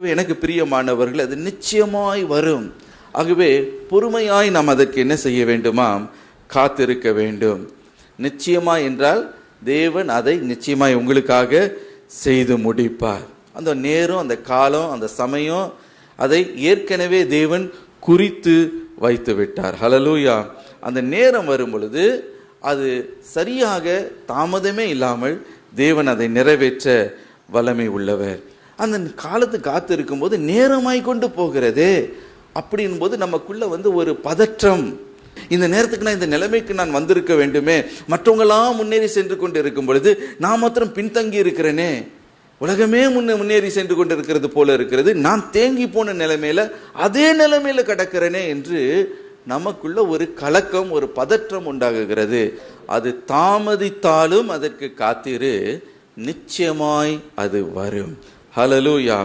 எனக்கு பிரியமானவர்கள் அது நிச்சயமாய் வரும். ஆகவே பொறுமையாய் நாம் அதற்கு என்ன செய்ய வேண்டுமா காத்திருக்க வேண்டும். நிச்சயமாய் என்றால் தேவன் அதை நிச்சயமாய் உங்களுக்காக செய்து முடிப்பார். அந்த நேரம் அந்த காலம் அந்த சமயம் அதை ஏற்கனவே தேவன் குறித்து வைத்து விட்டார். ஹலலூயா அந்த நேரம் வரும் பொழுது அது சரியாக தாமதமே இல்லாமல் தேவன் அதை நிறைவேற்ற வல்லமை உள்ளவர். அந்த காலத்து காத்து இருக்கும்போது நேரமாய் கொண்டு போகிறது. அப்படின் போது நமக்குள்ள வந்து ஒரு பதற்றம். இந்த நேரத்துக்கு நான் இந்த நிலைமைக்கு நான் வந்திருக்க வேண்டுமே. மற்றவங்களாம் முன்னேறி சென்று கொண்டு இருக்கும் பொழுது நான் மாத்திரம் பின்தங்கி இருக்கிறேனே. உலகமே முன்னே முன்னேறி சென்று கொண்டு இருக்கிறது போல இருக்கிறது. நான் தேங்கி போன நிலைமையில அதே நிலைமையில கிடக்கிறேனே என்று நமக்குள்ள ஒரு கலக்கம் ஒரு பதற்றம் உண்டாகுகிறது. அது தாமதித்தாலும் அதற்கு காத்திரு. நிச்சயமாய் அது வரும். ஹலலூயா